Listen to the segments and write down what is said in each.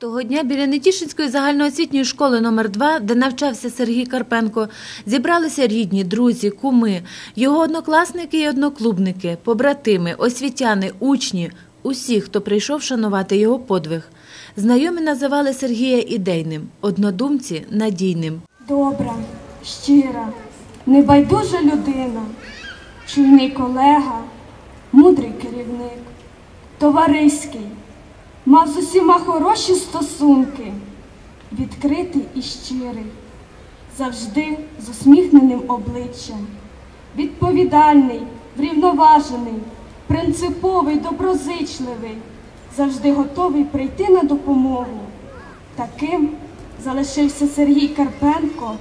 Того дня біля Нетішинської загальноосвітньої школи номер 2 де навчався Сергій Карпенко, зібралися рідні, друзі, куми, його однокласники і одноклубники, побратими, освітяни, учні, усі, хто прийшов шанувати його подвиг. Знайомі називали Сергія ідейним, однодумці надійним. Добра, щира, небайдужа людина, чуйний колега, мудрий керівник, товариський, мав з усіма хороші стосунки, відкритий і щирий, завжди з усміхненим обличчям, відповідальний, врівноважений, принциповий, доброзичливий, завжди готовий прийти на допомогу. Таким залишився Сергій Карпенко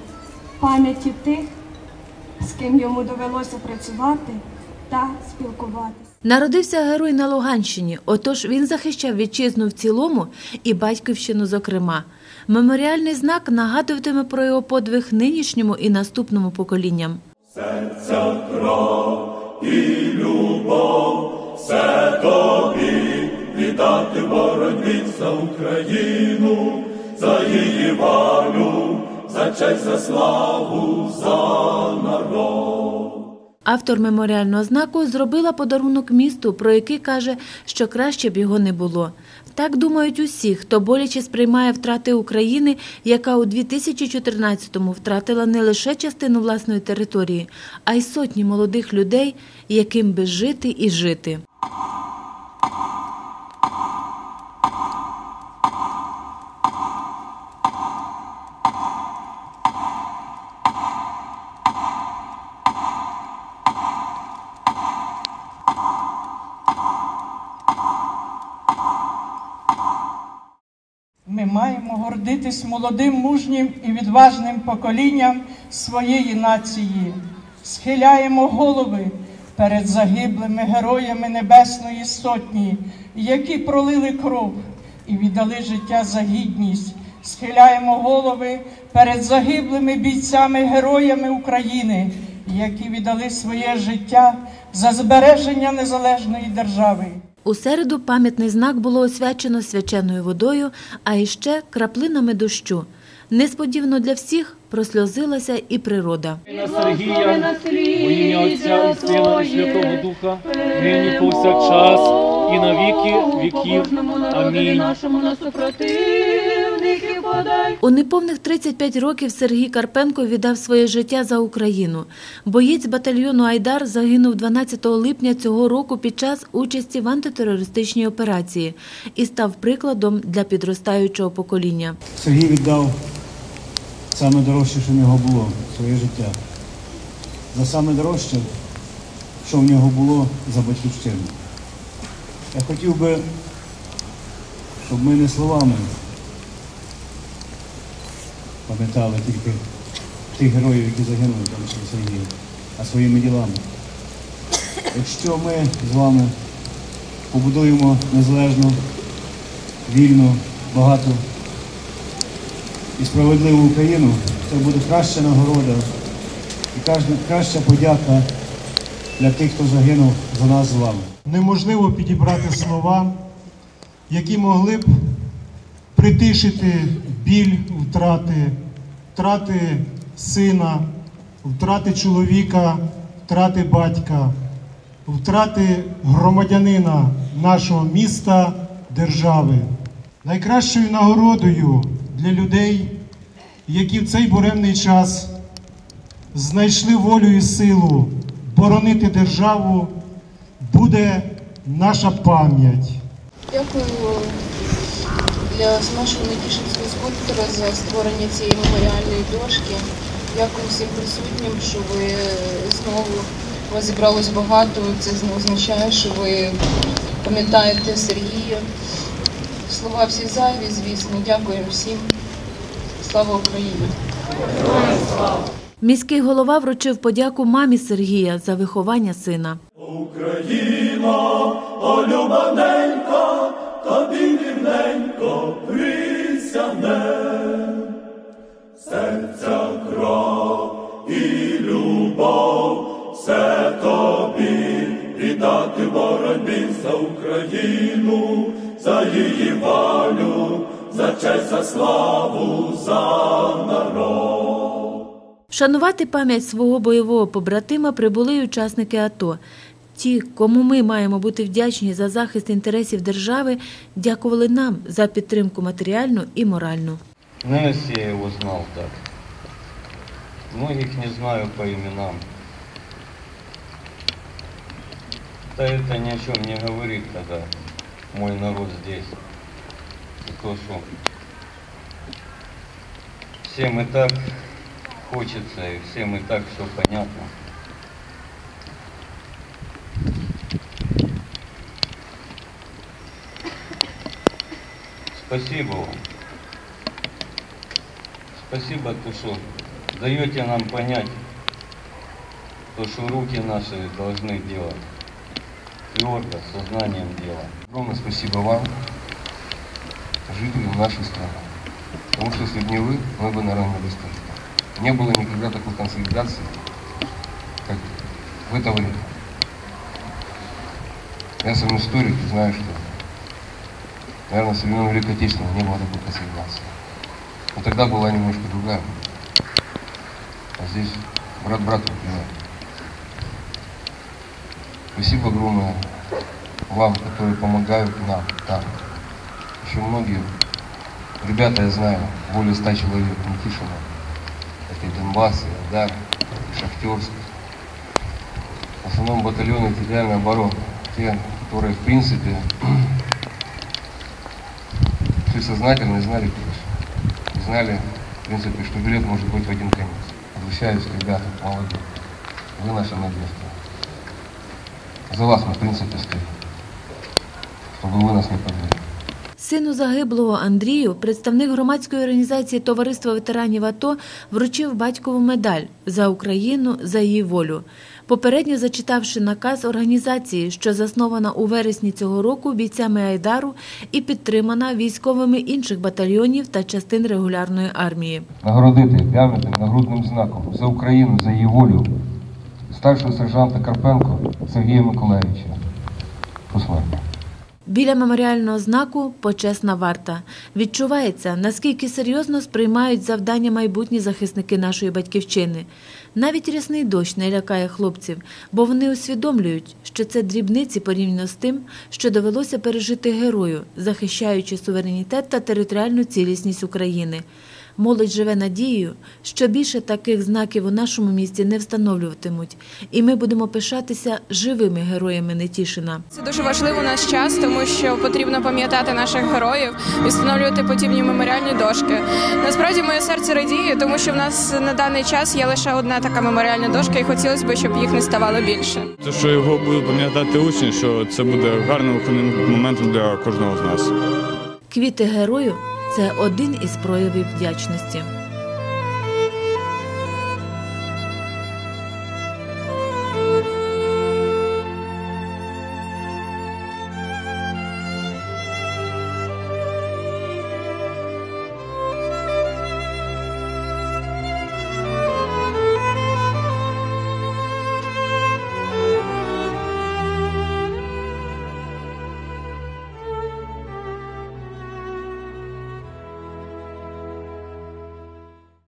в пам'яті тих, з ким йому довелося працювати та спілкуватися. Народився герой на Луганщині, отож він захищав вітчизну в цілому і батьківщину зокрема. Меморіальний знак нагадуватиме про його подвиг нинішньому і наступному поколінням. Серця кров і любов, все тобі віддати боротьбі за Україну, за її волю, за честь, за славу, за народ. Автор меморіального знаку зробила подарунок місту, про який каже, що краще б його не було. Так думають усі, хто боляче сприймає втрати України, яка у 2014-му втратила не лише частину власної території, а й сотні молодих людей, яким би жити і жити. Маємо гордитись молодим, мужнім і відважним поколінням своєї нації. Схиляємо голови перед загиблими героями Небесної Сотні, які пролили кров і віддали життя за гідність. Схиляємо голови перед загиблими бійцями, героями України, які віддали своє життя за збереження незалежної держави. У середу пам'ятний знак було освячено свяченою водою, а іще краплинами дощу. Несподівано для всіх просльозилася і природа. на Сергія, у ім'я Отця і Сина і Святого Духа, нині повсякчас і на віки віків. Амінь. нашому на супротивників подай. У неповних 35 років Сергій Карпенко віддав своє життя за Україну. Боєць батальйону Айдар загинув 12 липня цього року під час участі в антитерористичній операції і став прикладом для підростаючого покоління. Сергій віддав саме дорожче, що в нього було своє життя. За саме дорожче, що в нього було за батьківщину. Я хотів би, щоб ми не словами пам'ятали тільки тих героїв, які загинули що Сергія, а своїми ділами. Якщо ми з вами побудуємо незалежну, вільну, багату і справедливу Україну, це буде краща нагорода і краща подяка для тих, хто загинув за нас з вами. неможливо підібрати слова, які могли б притишити біль втрати, втрати сина, втрати чоловіка, втрати батька, втрати громадянина нашого міста, держави. Найкращою нагородою для людей, які в цей буремний час знайшли волю і силу боронити державу, буде наша пам'ять. Дякую для нашого Нетішинського скульптора за створення цієї меморіальної дошки. Дякую всім присутнім, що ви знову вас зібралось багато. Це означає, що ви пам'ятаєте Сергія. Слова всі зайві, звісно. Дякую всім. Слава Україні! Міський голова вручив подяку мамі Сергія за виховання сина. Україно, о Україну, за її волю, за за славу, за народ. Вшанувати пам'ять свого бойового побратима прибули й учасники АТО. Ті, кому ми маємо бути вдячні за захист інтересів держави, дякували нам за підтримку матеріальну і моральну. Наверное, все я его знал так. Многих не знаю по именам. Да это ни о чем не говорит, когда мой народ здесь. Что всем и так хочется, и всем и так все понятно. Спасибо вам. Спасибо, то, что даете нам понять, то, что руки наши должны делать. Твердо, сознанием дела. Огромное спасибо вам, жителям нашей страны. Потому что если бы не вы, мы бы, наверное, не достигли. Не было никогда такой консолидации, как в это время. Я сам историк и знаю, что, наверное, со времен Великой Отечественной не было такой консолидации. Но тогда была немножко другая. А здесь брат брату убивает. Спасибо огромное вам, которые помогают нам там. Еще многие ребята, я знаю, более ста человек, Никишина, это и Донбасс, и Айдар, и Шахтерск. В основном батальоны территориальной обороны, те, которые, в принципе, шли сознательно и знали. И знали, в принципе, что билет может быть в один конец. Обращаюсь, ребята, молодые. Вы наша надежда. За вас мы, в принципе, стоим. Чтобы вы нас не подвели. Сину загиблого Андрію представник громадської організації Товариство ветеранів АТО вручив батькову медаль за Україну за її волю. Попередньо зачитавши наказ організації, що заснована у вересні цього року бійцями Айдару і підтримана військовими інших батальйонів та частин регулярної армії. Нагородити пам'ятним нагрудним знаком за Україну, за її волю старшого сержанта Карпенко Сергія Миколаївича. Посмертно. Біля меморіального знаку почесна варта. Відчувається, наскільки серйозно сприймають завдання майбутні захисники нашої батьківщини. Навіть рясний дощ не лякає хлопців, бо вони усвідомлюють, що це дрібниці порівняно з тим, що довелося пережити герою, захищаючи суверенітет та територіальну цілісність України. Молодь живе надією, що більше таких знаків у нашому місті не встановлюватимуть, і ми будемо пишатися живими героями Нетішина. Це дуже важливо наш час, тому що потрібно пам'ятати наших героїв і встановлювати подібні меморіальні дошки. Насправді моє серце радіє, тому що в нас на даний час є лише одна така меморіальна дошка, і хотілося б, щоб їх не ставало більше. Те, що його будуть пам'ятати учні, що це буде гарним моментом для кожного з нас. Квіти герою це один із проявів вдячності.